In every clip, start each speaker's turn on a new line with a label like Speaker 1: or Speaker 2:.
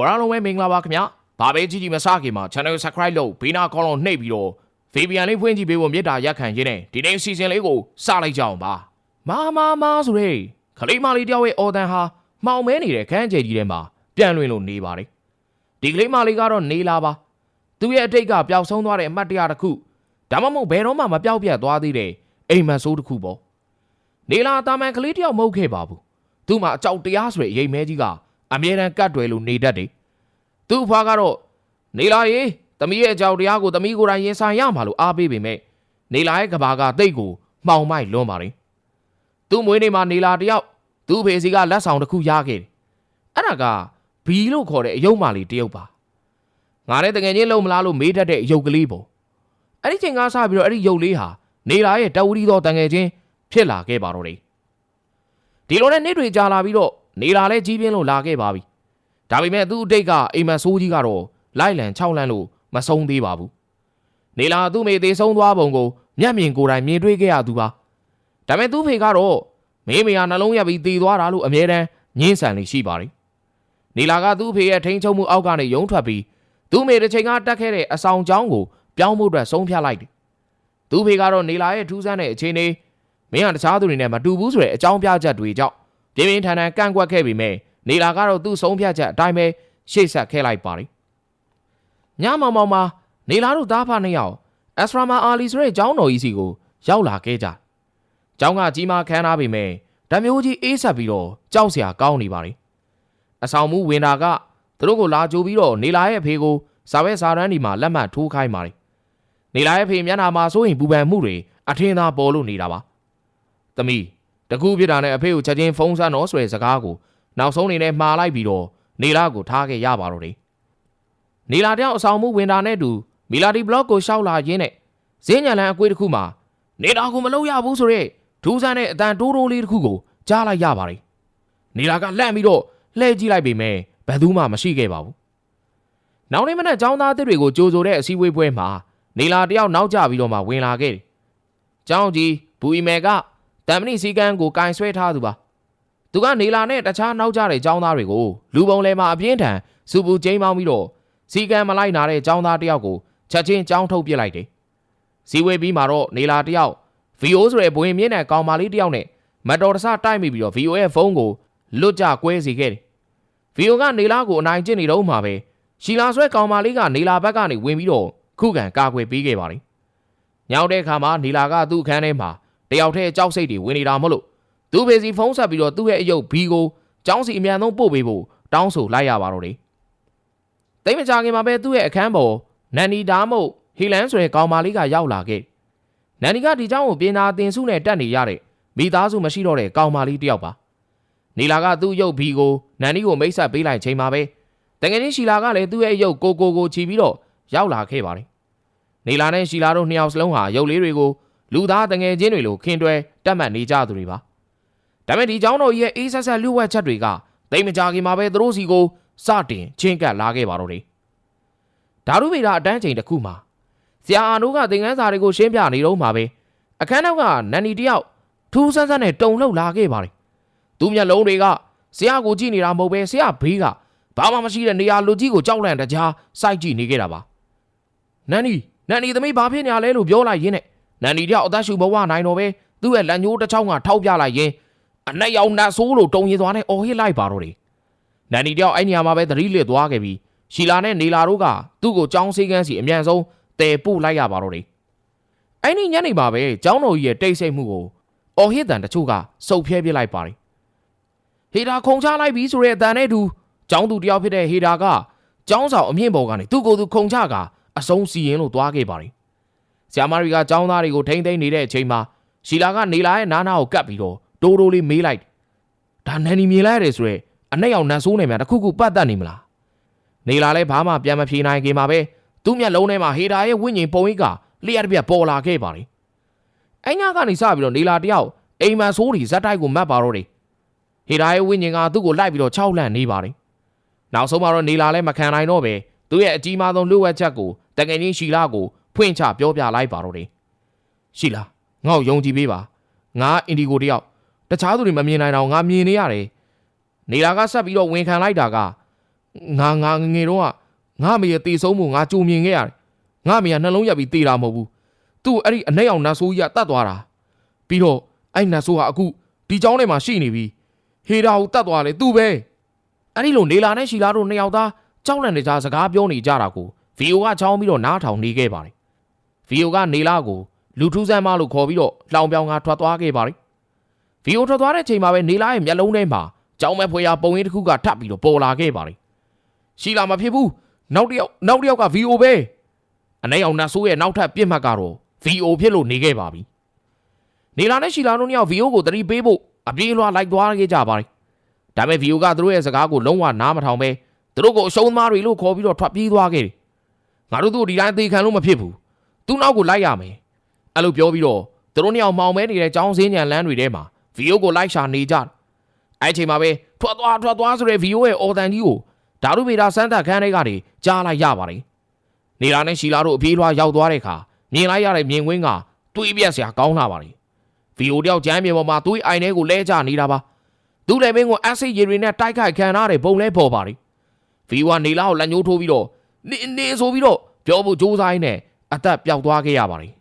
Speaker 1: ဘောရလုံးပဲမင်္ဂလာပါခင်ဗျဘာပဲကြည့်ကြည့်မစားခင်မှာ channel subscribe လုပ်ဘေးနာကောင်းလုံးနှိပ်ပြီးတော့ Fabian လေးဖွင့်ကြည့်ပေးဖို့မေတ္တာရက်ခံရင်းနဲ့ဒီနေ့ season လေးကိုစလိုက်ကြအောင်ပါမာမာမာဆိုရဲခလေးမလေးတယောက်ရဲ့အော်တန်ဟာမှောင်မဲနေတဲ့ခန်းကျဲကြီးထဲမှာပြန်လွင်လို့နေပါတယ်ဒီကလေးမလေးကတော့နေလာပါသူ့ရဲ့အတိတ်ကပျောက်ဆုံးသွားတဲ့အမှတ်တရတစ်ခုဒါမှမဟုတ်ဘယ်တော့မှမပျောက်ပြတ်သွားသေးတဲ့အိမ်မက်ဆိုးတစ်ခုပေါ့နေလာတာမန်ကလေးတယောက်မဟုတ်ခဲ့ပါဘူးသူ့မှာအကြောက်တရားဆိုတဲ့အရေးမဲကြီးက အမြဲတမ်းကတ်တွယ်လို့နေတတ်တယ်သူ့အဖွားကတော့နေလာရေသမီးရဲ့အကြောက်တရားကိုသမီးကိုယ်တိုင်ရင်ဆိုင်ရမှာလို့အားပေးပေမဲ့နေလာရဲ့ကဘာကတိတ်ကိုမှောင်မိုက်လွန်းပါတယ်သူ့မွေးနေ့မှာနေလာတယောက်သူ့ဖေစီကလက်ဆောင်တစ်ခုရခဲ့တယ်အဲ့ဒါကဘီလို့ခေါ်တဲ့အယုံမာလေးတယောက်ပါငါနဲ့တကယ်ချင်းလုံမလားလို့မေးတတ်တဲ့အယုတ်ကလေးပေါ့အဲ့ဒီချိန်ကစပြီးတော့အဲ့ဒီယုတ်လေးဟာနေလာရဲ့တဝရီတော်တန်ငယ်ချင်းဖြစ်လာခဲ့ပါတော့တယ်ဒီလိုနဲ့နေ့တွေကြာလာပြီးတော့ နေလာလဲကြီးပြင်းလို့လာခဲ့ပါပြီဒါပေမဲ့သူ့အတိတ်ကအိမ်မက်ဆိုးကြီးကတော့လိုက်လံ6လန့်လို့မဆုံးသေးပါဘူး။နေလာသူ့မေသေးဆုံးသွားပုံကိုမျက်မြင်ကိုယ်တိုင်မြင်တွေ့ခဲ့ရသူပါ။ဒါပေမဲ့သူ့ဖေကတော့မေးမေယာနှလုံးရက်ပြီးတည်သွားတာလို့အမြဲတမ်းညှင်းဆန်နေရှိပါတယ်။နေလာကသူ့ဖေရဲ့ထိန်းချုပ်မှုအောက်ကနေရုံထွက်ပြီးသူ့မေတစ်ချိန်ကတက်ခဲ့တဲ့အဆောင်ကျောင်းကိုပြောင်းဖို့အတွက်ဆုံးဖြတ်လိုက်တယ်။သူ့ဖေကတော့နေလာရဲ့ထူးဆန်းတဲ့အခြေအနေမင်းကတခြားသူတွေနဲ့မတူဘူးဆိုတဲ့အကြောင်းပြချက်တွေကြောင့် ပြင်းပြင်းထန်ထန်ကန့်ကွက်ခဲ့ပေမဲ့နေလာကတော့သူ့ဆုံးဖြတ်ချက်အတိုင်းပဲရှေ့ဆက်ခဲ့လိုက်ပါတယ်။ညမောင်မောင်မှာနေလာတို့သားဖနှစ်ယောက်အက်စထရာမာအာလီဆိုတဲ့ကျောင်းတော်ကြီးစီကိုရောက်လာခဲ့ကြ။ကျောင်းကကြီးမားခမ်းနားပေမဲ့ဓမျိုးကြီးအေးဆက်ပြီးတော့ကြောက်စရာကောင်းနေပါတယ်။အဆောင်မှုဝင်တာကသူတို့ကိုလာကြိုပြီးတော့နေလာရဲ့အဖေကိုစာပဲစာတန်းဒီမှာလက်မှတ်ထိုးခိုင်းပါတယ်။နေလာရဲ့အဖေမျက်နှာမှာစိုးရင်ပူပန်မှုတွေအထင်သာပေါ်လို့နေတာပါ။သမီး တကူပြစ်တာနဲ့အဖေကိုချက်ချင်းဖုန်းဆက်တော့ဆိုတဲ့စကားကိုနောက်ဆုံးအနေနဲ့မှားလိုက်ပြီးတော့နေလာကိုထားခဲ့ရပါတော့တယ်။နေလာတယောက်အဆောင်မှုဝင်တာနဲ့တူမီလာဒီဘလော့ကိုရှောက်လာရင်းနဲ့ဈေးညံလန်အကွေးတစ်ခုမှာနေတာကိုမလုပ်ရဘူးဆိုတော့ဒူးဆန်းတဲ့အတန်တိုးတိုးလေးတစ်ခုကိုကြားလိုက်ရပါတယ်။နေလာကလှမ်းပြီးတော့လှဲကြည့်လိုက်ပေမဲ့ဘယ်သူမှမရှိခဲ့ပါဘူး။နောက်နေ့မနက်ចောင်းသားတစ်တွေကိုကြိုဆိုတဲ့အစည်းအဝေးပွဲမှာနေလာတယောက်နောက်ကျပြီးတော့မှဝင်လာခဲ့တယ်။ကျောင်းကြီးဘူအီမယ်က တမ်မဏိစီကန်းကိုကင်ဆွဲထားသူပါ။ သူကနေလာနဲ့တခြားနောက်ကျတဲ့ចောင်းသားတွေကိုလူပုံလဲမှာအပြင်းထန်စူပူကျိမ်းမောင်းပြီးတော့စီကံမလိုက်နာတဲ့ចောင်းသားတယောက်ကိုချက်ချင်းចောင်းထုတ်ပစ်လိုက်တယ်။စီဝေးပြီးမှတော့နေလာတယောက် VO ဆိုတဲ့ဘွင်မြင့်တဲ့ကောင်မလေးတယောက်နဲ့မတော်တဆတိုက်မိပြီးတော့ VO ရဲ့ဖုန်းကိုလွတ်ကျကွဲစေခဲ့တယ်။ VO ကနေလာကိုအနိုင်ကျင့်နေတော့မှပဲရှီလာဆွဲကောင်မလေးကနေလာဘက်ကနေဝင်ပြီးတော့ခုခံကာကွယ်ပေးခဲ့ပါတယ်။ညောင်တဲ့အခါမှာနေလာကသူ့အခန်းထဲမှာ တယောက်တည်းကြောက်စိတ်တွေဝင်နေတာမဟုတ်လို့သူ့ဖေစီဖုန်းဆက်ပြီးတော့သူ့ရဲ့အယုတ်ဘီကိုကျောင်းစီအမြန်ဆုံးပို့ပေးဖို့တောင်းဆိုလိုက်ရပါတော့တယ်။တိတ်မကြခင်မှာပဲသူ့ရဲ့အခန်းပေါ်နန်နီဒါမုတ်ဟီလန်ဆိုတဲ့ကောင်မလေးကရောက်လာခဲ့။နန်နီကဒီကျောင်းကိုပြင်သာတင်စုနဲ့တက်နေရတဲ့မိသားစုမရှိတော့တဲ့ကောင်မလေးတယောက်ပါ။နီလာကသူ့ရုပ်ဘီကိုနန်နီကိုမိတ်ဆက်ပေးလိုက်ချိန်မှာပဲတကယ်ချင်းရှီလာကလည်းသူ့ရဲ့ရုပ်ကိုကိုကိုချီပြီးတော့ရောက်လာခဲ့ပါတယ်။နီလာနဲ့ရှီလာတို့နှစ်ယောက်စလုံးဟာရုပ်လေးတွေကို လူသားတငယ်ချင်းတွေလိုခင်တွဲတက်မှတ်နေကြသူတွေပါ။ဒါပေမဲ့ဒီเจ้าတော်ကြီးရဲ့အေးဆက်ဆက်လူဝက်ချက်တွေကတိတ်မကြခင်မှာပဲသူတို့စီကိုစတင်ချင်းကပ်လာခဲ့ပါတော့တယ်။ဓာတုဗေဒအတန်းချိန်တစ်ခုမှာဆရာအာနိုးကသင်ခန်းစာတွေကိုရှင်းပြနေတော့မှာပဲအခန်းနောက်ကနန်နီတယောက်ထူးဆန်းဆန်းနဲ့တုံလှုပ်လာခဲ့ပါတယ်။သူ့မျက်လုံးတွေကဆရာကိုကြည့်နေတာမဟုတ်ပဲဆရာဘေးကဘာမှမရှိတဲ့နေရာလူကြီးကိုကြောက်လန့်တကြားစိုက်ကြည့်နေခဲ့တာပါ။နန်နီနန်နီသမီးဘာဖြစ်နေရလဲလို့ပြောလိုက်ရင်းနဲ့ နန်ဒီတယောက်အသက်ရှူဘဝနိုင်တော့ပဲသူ့ရဲ့လက်ညှိုးတစ်ချောင်းကထောက်ပြလိုက်ရင်အနက်ရောင်နတ်ဆိုးလို့တုံရင်သွားနဲ့အော်ဟစ်လိုက်ပါတော့တယ်နန်ဒီတယောက်အဲ့နေရာမှာပဲသတိလစ်သွားခဲ့ပြီးရှီလာနဲ့နေလာတို့ကသူ့ကိုចောင်းစေးကန်းစီအမြန်ဆုံးတဲပို့လိုက်ရပါတော့တယ်အဲ့ဒီညနေမှာပဲကျောင်းတော်ကြီးရဲ့တိတ်ဆိတ်မှုကိုအော်ဟစ်တန်တချို့ကစုပ်ဖျဲပြလိုက်ပါတယ်ဟေဒါခုံချလိုက်ပြီဆိုတဲ့အတန်နဲ့တူကျောင်းသူတယောက်ဖြစ်တဲ့ဟေဒါကကျောင်းဆောင်အမြင့်ပေါ်ကနေသူ့ကိုယ်သူခုံချကာအဆုံးစီရင်လို့သွားခဲ့ပါတယ် ဆရာမတွေကចောင်းသားတွေကိုထိမ့်သိမ့်နေတဲ့အချိန်မှာရှီလာကနေလာရဲ့နားနာကိုကပ်ပြီးတော့တိုးတိုးလေးမေးလိုက်ဒါနန်နီမြင်လိုက်ရတယ်ဆိုရဲအနဲ့အောင်နန်ဆိုးနေများတစ်ခုခုပတ်သက်နေမလားနေလာလဲဘာမှပြန်မဖြေနိုင်ခင်မှာပဲသူ့မျက်လုံးထဲမှာဟေတာရဲ့ဝိညာဉ်ပုံရိပ်ကလျှက်တစ်ပြက်ပေါ်လာခဲ့ပါလေအညာကနေစပြီးတော့နေလာတယောက်အိမ်မန်ဆိုးတွေဇက်တိုက်ကိုမတ်ပါတော့တယ်ဟေတာရဲ့ဝိညာဉ်ကသူ့ကိုလိုက်ပြီးတော့ခြောက်လန့်နေပါတယ်နောက်ဆုံးမှာတော့နေလာလဲမခံနိုင်တော့ပဲသူ့ရဲ့အကြီးမားဆုံးလူဝက်ချက်ကိုတကယ်ချင်းရှီလာကို ဖွင့်ချပြောပြလိုက်ပါတော့တယ်ရှီလာငါ့ကိုယုံကြည်ပေးပါငါအင်ဒီကိုတယောက်တခြားသူတွေမမြင်နိုင်တော့ငါမြင်နေရတယ်နေလာကဆက်ပြီးတော့ဝန်ခံလိုက်တာက ငါငါငယ်ငယ်တော့ကငါအမေရဲ့တေဆုံးမှုငါကြုံမြင်ခဲ့ရတယ်ငါအမေကနှလုံးရက်ပြီးတေတာမဟုတ်ဘူးသူ့ကိုအဲ့ဒီအနှဲ့အောင်နတ်ဆိုးကြီးကတတ်သွားတာပြီးတော့အဲ့နတ်ဆိုးဟာအခုဒီเจ้าထဲမှာရှိနေပြီဟေတာကိုတတ်သွားလေသူ့ပဲအဲ့ဒီလိုနေလာနဲ့ရှီလာတို့နှစ်ယောက်သားကြောက်လန့်နေကြစကားပြောနေကြတာကိုဗီယိုကချောင်းပြီးတော့နားထောင်နေခဲ့ပါတယ် ဗီယိုကနေလာကိုလူထူးဆန်းမလို့ခေါ်ပြီးတော့လောင်ပြောင်ကထွက်သွားခဲ့ပါတယ်ဗီယိုထွက်သွားတဲ့ချိန်မှာပဲနေလာရဲ့မျက်လုံးထဲမှာကြောင်မဲ့ဖွေရပုံရင်းတစ်ခုကထပ်ပြီးတော့ပေါ်လာခဲ့ပါတယ်ရှီလာမဖြစ်ဘူးနောက်တစ်ယောက်နောက်တစ်ယောက်ကဗီယိုပဲအနေအောင်နတ်ဆိုးရဲ့နောက်ထပ်ပြစ်မှတ်ကတော့ဗီယိုဖြစ်လို့နေခဲ့ပါပြီနေလာနဲ့ရှီလာတို့နှစ်ယောက်ဗီယိုကိုတတိပေးဖို့အပြေးလွှာလိုက်သွားခဲ့ကြပါတယ်ဒါပေမဲ့ဗီယိုကသူတို့ရဲ့စကားကိုလုံးဝနားမထောင်ပဲသူတို့ကိုအရှုံးသမားတွေလို့ခေါ်ပြီးတော့ထွက်ပြေးသွားခဲ့တယ်ငါတို့သူ့ဒီတိုင်းသေခံလို့မဖြစ်ဘူး သူ့နောက်ကိုလိုက်ရမယ်အဲ့လိုပြောပြီးတော့သူတို့နှစ်ယောက်မှောင်မဲနေတဲ့ចောင်းစင်းညံလန်းတွေထဲမှာဗီယိုကိုလိုက်ရှာနေကြတယ်အဲ့ချိန်မှာပဲထွက်သွားထွက်သွားဆိုတဲ့ဗီယိုရဲ့အော်တန်ကြီးကိုဓာတုဗေဒစမ်းသပ်ခန်းတွေကနေကြားလိုက်ရပါတယ်နေလာနဲ့ရှီလာတို့အပြေးလွှာရောက်သွားတဲ့အခါမြင်လိုက်ရတဲ့မြင်ကွင်းကတွေးပြက်စရာကောင်းလာပါတယ်ဗီယိုတယောက်ကျမ်းမြေပေါ်မှာသွေးအိုင်ထဲကိုလဲကျနေတာပါသူ့လည်းမင်းကိုအက်ဆစ်ရေတွေနဲ့တိုက်ခိုက်ခံရတဲ့ပုံလဲပေါ်ပါတယ်ဗီယိုကနေလာကိုလက်ညှိုးထိုးပြီးတော့နေနေဆိုပြီးတော့ပြောဖို့ကြိုးစားရင်းနဲ့ အသက်ပျောက်သွားခဲ့ရပါတယ်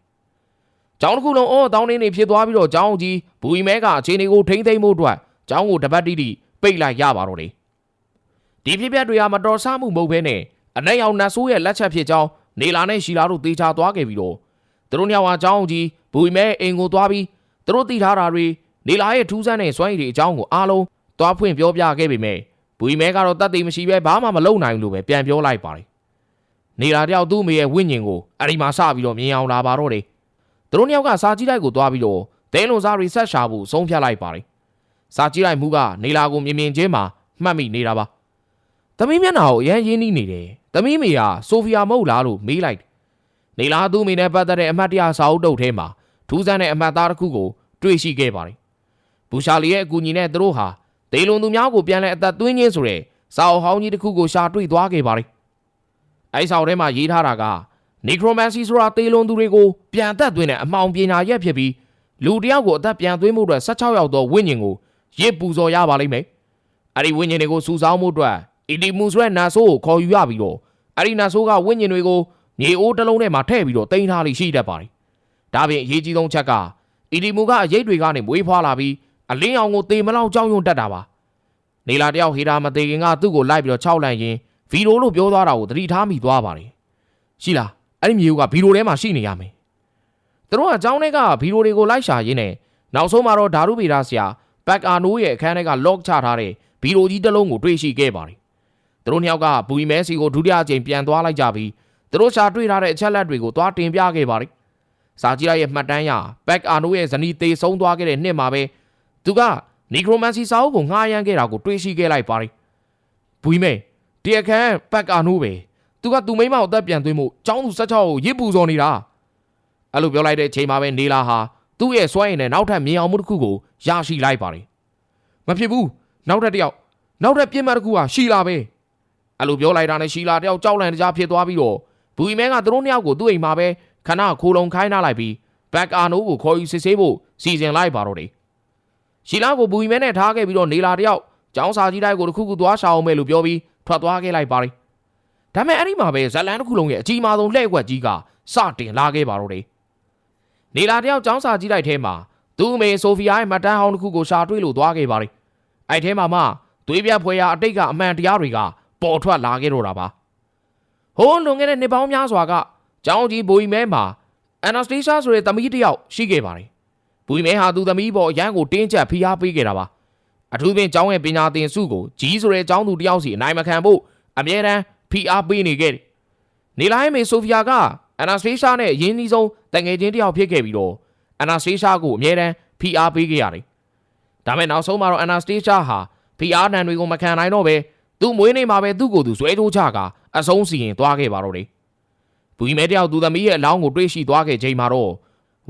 Speaker 1: ။ကျောင်းတစ်ခုလုံးအော်တောင်းတင်းနေဖြစ်သွားပြီးတော့ကျောင်းကြီးဘူရီမဲကအခြေအနေကိုထိမ့်သိမ့်မှုအတွက်ကျောင်းကိုတပတ်တိတိပိတ်လိုက်ရပါတော့တယ်။ဒီဖြစ်ပျက်တွေကမတော်ဆမှုမဟုတ်ဘဲနဲ့အနိုင်အောင်နတ်ဆိုးရဲ့လက်ချက်ဖြစ်ကြောင်းနေလာနဲ့ရှီလာတို့တေချာသွားခဲ့ပြီးတော့သူတို့ညောင်ဟာကျောင်းကြီးဘူရီမဲအိမ်ကိုသွားပြီးသူတို့တည်ထားတာတွေနေလာရဲ့ထူးဆန်းတဲ့စွမ်းရည်တွေအကြောင်းကိုအားလုံးသွားဖွင့်ပြောပြခဲ့ပေမဲ့ဘူရီမဲကတော့တတ်သိမရှိပဲဘာမှမလုပ်နိုင်ဘူးလို့ပဲပြန်ပြောလိုက်ပါတယ်။ နေလာတယောက်သူ့မေရဲ့ဝိညာဉ်ကိုအဒီမှာစပြီးတော့မြင်အောင်လာပါတော့တယ်။သူတို့နှစ်ယောက်ကစာကြည့်တိုက်ကိုသွားပြီးတော့ဒဲလွန်စာရီဆက်ရှာဖို့ဆုံးဖြတ်လိုက်ပါတယ်။စာကြည့်လိုက်မှုကနေလာကိုမြင်မြင်ချင်းမှာမှတ်မိနေတာပါ။သမီးမျက်နှာကိုအရန်ရင်းနှီးနေတယ်။သမီးမေကဆိုဖီယာမဟုတ်လားလို့မေးလိုက်တယ်။နေလာသူ့မိနဲ့ပတ်သက်တဲ့အမှတ်တရစာအုပ်တုပ်ထဲမှာထူးဆန်းတဲ့အမှတ်သားတစ်ခုကိုတွေ့ရှိခဲ့ပါတယ်။ဘူရှာလီရဲ့အကူအညီနဲ့သူတို့ဟာဒေလွန်သူများကိုပြန်လဲအသက်သွင်းခြင်းဆိုတဲ့စာအုပ်ဟောင်းကြီးတစ်ခုကိုရှာတွေ့သွားခဲ့ပါတယ်။ အဲဒီစာအုပ်ထဲမှာရေးထားတာက necromancy ဆိုတာဒေလွန်သူတွေကိုပြန်အသက်သွင်းတဲ့အမှောင်ပညာရက်ဖြစ်ပြီးလူတစ်ယောက်ကိုအသက်ပြန်သွင်းမှုအတွက်16ယောက်သောဝိညာဉ်ကိုရစ်ပူဇော်ရပါလိမ့်မယ်။အဲဒီဝိညာဉ်တွေကိုစူဆောင်းမှုအတွက်အီဒီမူဆိုတဲ့နာဆိုးကိုခေါ်ယူရပြီးတော့အဲဒီနာဆိုးကဝိညာဉ်တွေကိုမြေအိုးတစ်လုံးထဲမှာထည့်ပြီးတော့တင်ထားလိရှိတတ်ပါတယ်။ဒါပြင်အရေးကြီးဆုံးချက်ကအီဒီမူကအရေးတွေကနေမွေးဖွားလာပြီးအလင်းအောင်ကိုတေမလောက်ကြောက်ရွံ့တတ်တာပါနေလာတယောက်ဟေတာမသေးခင်ကသူ့ကိုလိုက်ပြီးတော့ခြောက်လန့်ရင်း ဗီရိုလို့ပြောသွားတာကိုသတိထားမိသွားပါတယ်ရှိလားအဲ့ဒီမျိုးကဗီရိုထဲမှာရှိနေရမယ်သူတို့ကအเจ้าတွေကဗီရိုတွေကိုလိုက်ရှာရင်းနဲ့နောက်ဆုံးမှာတော့ဓာတုဗေဒဆရာဘက်အာနိုးရဲ့အခန်းထဲက lock ချထားတဲ့ဗီရိုကြီးတစ်လုံးကိုတွေ့ရှိခဲ့ပါတယ်သူတို့နှစ်ယောက်ကဘူီမဲစီကိုဒုတိယအကြိမ်ပြန်သွားလိုက်ကြပြီးသူတို့ရှာတွေ့ထားတဲ့အချက်လက်တွေကိုသွားတင်ပြခဲ့ပါတယ်စာကြည့်ရရဲ့မှတ်တမ်းရဘက်အာနိုးရဲ့ဇနီးတေဆုံးသွားခဲ့တဲ့နှစ်မှာပဲသူကနီခရိုမန်စီစာအုပ်ကိုငှားရမ်းခဲ့တာကိုတွေးရှိခဲ့လိုက်ပါတယ်။ဘူမဲ တရားခံပတ်ကာနိုးပဲသူကသူမိမကိုအသက်ပြန်သွင်းမှုចောင်းသူ16ကိုရစ်ပူစော်နေတာ။အဲ့လိုပြောလိုက်တဲ့အချိန်မှာပဲနေလာဟာသူ့ရဲ့စွမ်းရည်နဲ့နောက်ထပ်မြင်အောင်မှုတစ်ခုကိုရရှိလိုက်ပါတယ်။မဖြစ်ဘူးနောက်ထပ်တစ်ယောက်နောက်ထပ်ပြစ်မှတ်တစ်ခုဟာရှီလာပဲ။အဲ့လိုပြောလိုက်တာနဲ့ရှီလာတယောက်ကြောက်လန့်တကြားဖြစ်သွားပြီးတော့ဘူမဲကသူတို့နှစ်ယောက်ကိုသူ့အိမ်မှာပဲခဏခိုးလုံခိုင်းထားလိုက်ပြီးဘက်အာနိုးကိုခေါ်ယူစစ်ဆေးဖို့စီစဉ်လိုက်ပါတော့တယ်ရှီလာကိုဘူီမဲနဲ့ထားခဲ့ပြီးတော့နေလာတယောက်ကျောင်းစာကြီးတိုက်ကိုတစ်ခုခုသွားရှောင်မယ်လို့ပြောပြီး ထွက်သွားခဲ့လိုက်ပါတယ်။ဒါပေမဲ့အဲ့ဒီမှာပဲဇလန်တစ်ခုလုံးရဲ့အကြီးမားဆုံးလှည့်ကွက်ကြီးကစတင်လာခဲ့ပါတော့တယ်။နေလာတယောက်ကျောင်းစာကြီးတိုက်ထဲမှာသူ့အမေဆိုဖီယာရဲ့မတန်းဟောင်းတစ်ခုကိုရှာတွေ့လို့သွားခဲ့ပါတယ်။အဲ့ထဲမှာမှသွေးပြတ်ဖွယ်ရာအတိတ်ကအမှန်တရားတွေကပေါ်ထွက်လာခဲ့တော့တာပါ။ဟိုးလွန်ခဲ့တဲ့နှစ်ပေါင်းများစွာကကျောင်းကြီးဘူီမဲမှာအန်နာစတေးရှားဆိုတဲ့သမီးတစ်ယောက်ရှိခဲ့ပါတယ်ဘူမဲဟာသူသမီးပေါ်အရန်ကိုတင်းကျပ်ဖိအားပေးခဲ့တာပါ အထူးဖြင့်ကျောင်းရဲ့ပညာသင်စုကိုကြီးဆိုတဲ့ကျောင်းသူတယောက်စီအနိုင်မခံဖို့အမြဲတမ်းဖိအားပေးနေခဲ့တယ်နေလာရဲ့မေဆိုဖီယာကအနာစတေးရှားနဲ့အရင်းနှီးဆုံးတငယ်ချင်းတယောက်ဖြစ်ခဲ့ပြီးတော့အနာစတေးရှားကိုအမြဲတမ်းဖိအားပေးခဲ့ရတယ်ဒါမဲ့နောက်ဆုံးမှာတော့အနာစတေးရှားဟာဖိအားနံတွေကိုမခံနိုင်တော့ပဲသူ့မွေးနေ့မှာပဲသူ့ကိုယ်သူဆွဲထိုးချကအဆုံးစီရင်သွားခဲ့ပါတော့တယ်ဘူမဲတယောက်သူသမီးရဲ့အလောင်းကိုတွေးရှိသွားခဲ့ချိန်မှာတော့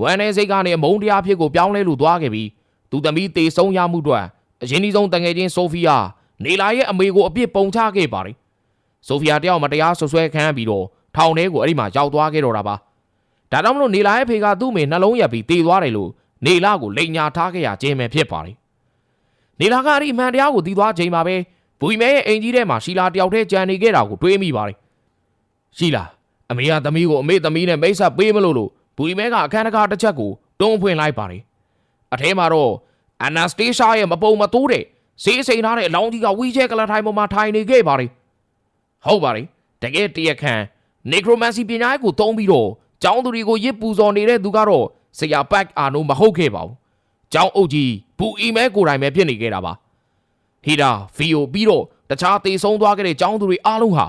Speaker 1: ဝမ်းနေစိတ်ကနေအမုန်းတရားဖြစ်ကိုပြောင်းလဲလို့သွားခဲ့ပြီးသူသမီးတေဆုံးရမှုအတွက် အရင်ဒီဆုံးတငယ်ချင်းဆိုဖီယာနေလာရဲ့အမေကိုအပြစ်ပုံချခဲ့ပါတယ်ဆိုဖီယာတယောက်မတရားဆွဆွဲခံရပြီးတော့ထောင်ထဲကိုအဲ့ဒီမှာရောက်သွားခဲ့တော့တာပါဒါကြောင့်မလို့နေလာရဲ့ဖေကသူ့အမေနှလုံးရက်ပြီးတေသွားတယ်လို့နေလာကိုလိန်ညာထားခဲ့ရခြင်းပဲဖြစ်ပါတယ်နေလာကအဲ့ဒီမှန်တရားကိုတီးသွားချိန်မှာပဲဘူကြီးမဲရဲ့အိမ်ကြီးထဲမှာရှီလာတယောက်တည်းကြံနေခဲ့တာကိုတွေးမိပါတယ်ရှီလာအမေကသမီးကိုအမေသမီးနဲ့မိတ်ဆက်ပေးမလို့လို့ဘူကြီးမဲကအခန်းတကားတစ်ချက်ကိုတွန်းဖွင့်လိုက်ပါတယ်အထဲမှာတော့ အနာစတေးရှားရဲ့မပုံမတိုးတဲ့စေးစိန်ထားတဲ့အလောင်းကြီးကဝီချဲကလထိုင်ပေါ်မှာထိုင်နေခဲ့ပါတယ်ဟုတ်ပါတယ်တကယ်တရခန်နီခရိုမန်စီပညာရေးကိုတုံးပြီးတော့ကျောင်းသူတွေကိုရစ်ပူဇော်နေတဲ့သူကတော့ဆရာဘက်အာနိုမဟုတ်ခဲ့ပါဘူးကျောင်းအုပ်ကြီးဘူအီမဲကိုယ်တိုင်ပဲဖြစ်နေခဲ့တာပါဟီတာဗီယိုပြီးတော့တခြားတေဆုံးသွားခဲ့တဲ့ကျောင်းသူတွေအားလုံးဟာ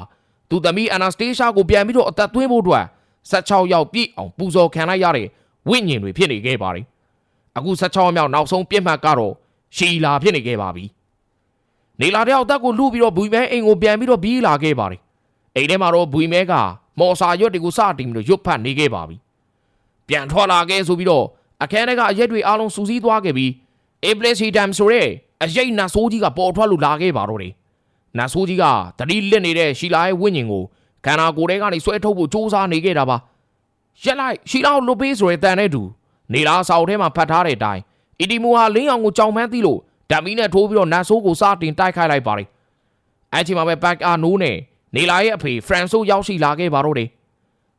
Speaker 1: သူသမီးအနာစတေးရှားကိုပြန်ပြီးတော့အသက်သွင်းဖို့အတွက်16ယောက်ပြည့်အောင်ပူဇော်ခံလိုက်ရတဲ့ဝိညာဉ်တွေဖြစ်နေခဲ့ပါတယ် အခု16မြောက်နောက်ဆုံးပြစ်မှတ်ကတော့ရှီလာဖြစ်နေခဲ့ပါပြီနေလာတဲ့အသက်ကိုလူပြီးတော့ဘူမဲအိမ်ကိုပြန်ပြီးတော့ပြီးလာခဲ့ပါတယ်အိမ်ထဲမှာတော့ဘူမဲကမော်စာရွက်တွေကိုစတင်ပြီးတော့ရွတ်ဖတ်နေခဲ့ပါပြီပြန်ထွက်လာခဲ့ဆိုပြီးတော့အခန်းထဲကအရက်တွေအားလုံးစူးစီးသွားခဲ့ပြီးအေပလက်စီတမ်ဆိုတဲ့အရိတ်နတ်ဆိုးကြီးကပေါ်ထွက်လို့လာခဲ့ပါတော့တယ်နတ်ဆိုးကြီးကတတိလစ်နေတဲ့ရှီလာရဲ့ဝိညာဉ်ကိုခန္ဓာကိုယ်ထဲကနေဆွဲထုတ်ဖို့စူးစမ်းနေခဲ့တာပါရက်လိုက်ရှီလာကိုလွတ်ပေးဆိုတဲ့တန်တဲ့သူ နေလာဆောက်ထဲမှာဖတ်ထားတဲ့အတိုင်းအီတီမူဟာလင်းအောင်ကိုကြောင်မှန်းသိလို့ဓာမီနဲ့ထိုးပြီးတော့နတ်ဆိုးကိုစတင်တိုက်ခိုက်လိုက်ပါတယ်အဲ့ချိန်မှာပဲဘက်အာနိုးနဲ့နေလာရဲ့အဖေဖရန်ဆိုရောက်ရှိလာခဲ့ပါတော့တယ်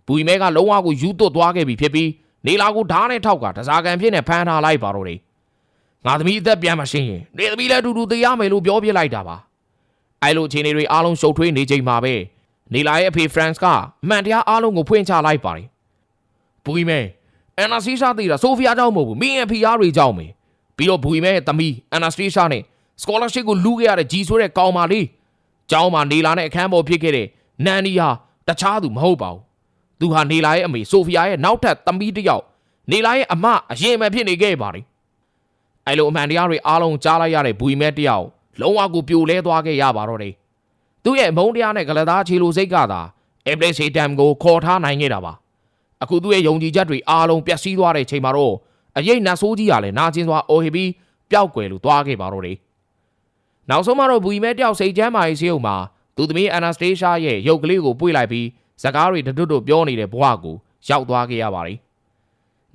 Speaker 1: ဘူီမဲကလုံးဝကိုယူသွတ်သွားခဲ့ပြီဖြစ်ပြီးနေလာကိုဓားနဲ့ထောက်ကတစားကန်ဖြစ်နေဖမ်းထားလိုက်ပါတော့တယ်ငါသမီးအသက်ပြန်မရှင်းရင်နေသမီးလည်းအတူတူသေရမယ်လို့ပြောပြလိုက်တာပါအဲ့လိုအခြေအနေတွေအားလုံးရှုပ်ထွေးနေချိန်မှာပဲနေလာရဲ့အဖေဖရန်ကအမှန်တရားအားလုံးကိုဖွင့်ချလိုက်ပါတယ်ဘူီမဲ အန်နာစီရှာသိတာဆိုဖီယာကြောင့်မဟုတ်ဘူးမင်းရဲ့ဖီယာတွေကြောင့်ပဲပြီးတော့ဘူီမဲရဲ့သမီးအန်နာစတေးရှာနဲ့ scholarship ကိုလူခဲ့ရတဲ့ဂျီဆိုတဲ့ကောင်မလေးကျောင်းမှာနေလာနဲ့အခန်းပေါ်ဖြစ်ခဲ့တဲ့နန်နီဟာတခြားသူမဟုတ်ပါဘူးသူဟာနေလာရဲ့အမေဆိုဖီယာရဲ့နောက်ထပ်သမီးတစ်ယောက်နေလာရဲ့အမအရင်မှဖြစ်နေခဲ့ပါတယ်အဲ့လိုအမှန်တရားတွေအားလုံးကြားလိုက်ရတဲ့ဘူီမဲတစ်ယောက်လုံးဝကိုပြိုလဲသွားခဲ့ရပါတော့တယ်သူ့ရဲ့မုန်းတရားနဲ့ကလသားချီလိုစိတ်ကသာအပလက်စီတမ်ကိုခေါ်ထားနိုင်ခဲ့တာပါ အခုသူ့ရဲ့ယုံကြည်ချက်တွေအားလုံးပျက်စီးသွားတဲ့ချိန်မှာတော့အရေးနတ်ဆိုးကြီးကလည်းနာကျင်စွာအော်ဟစ်ပြီးပျောက်ကွယ်လို့သွားခဲ့ပါတော့တယ်နောက်ဆုံးမှာတော့ဘူီမဲတယောက်စိတ်ချမ်းမာရေးစေုံမှာသူသမီးအန်နာစတေးရှားရဲ့ရုပ်ကလေးကိုပွေလိုက်ပြီးစကားတွေတွတ်တွတ်ပြောနေတဲ့ဘဝကိုရောက်သွားခဲ့ရပါတယ်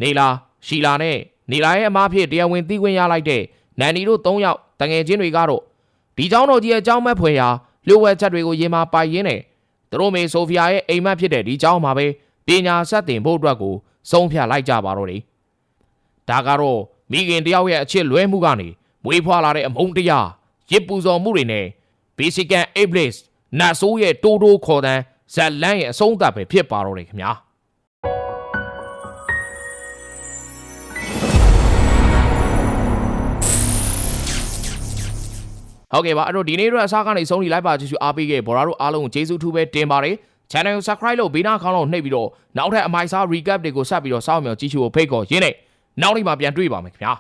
Speaker 1: နေလာရှီလာနဲ့နေလာရဲ့အမားဖြစ်တရားဝင်သိခွင့်ရလိုက်တဲ့နန်နီတို့၃ယောက်တငယ်ချင်းတွေကတော့ဒီเจ้าတော်ကြီးရဲ့အเจ้าမက်ဖွယ်ရာလျှို့ဝှက်ချက်တွေကိုရင်မာပိုင်ရင်းနဲ့သူတို့မေဆိုဖီယာရဲ့အိမ်မက်ဖြစ်တဲ့ဒီเจ้าမှာပဲ ပညာဆက်တင်ဖို့အတွက်ကိုဆုံးဖြတ်လိုက်ကြပါတော့တယ်ဒါကတော့မိခင်တယောက်ရဲ့အချစ်လွဲမှုကနေမွေးဖွားလာတဲ့အမုန်းတရားရစ်ပူဇော်မှုတွေနဲ့ basic and ableist နတ်ဆိုးရဲ့တိုးတိုးခေါ်တန်းဇက်လန်းရဲ့အဆုံးသတ်ပဲဖြစ်ပါတော့တယ်ခင်ဗျာဟုတ်ကဲ့ပါအဲ့တော့ဒီနေ့တော့အစားကနေဆုံးဖြတ်လိုက်ပါကြည့်ရှုအားပေးခဲ့ဘော်ရာတို့အားလုံးကိုကျေးဇူးထူးပဲတင်ပါတယ် channel ကို subscribe လုပ်ဘေးနားခေါင်းလုံးနှိပ်ပြီးတော့နောက်ထပ်အမိုက်စား recap တွေကိုဆက်ပြီးတော့စောင့်မျှော်ကြည့်ရှုဖို့ဖိတ်ခေါ်ရင်းနဲ့နောက်နေ့မှပြန်တွေ့ပါမယ်ခင်ဗျာ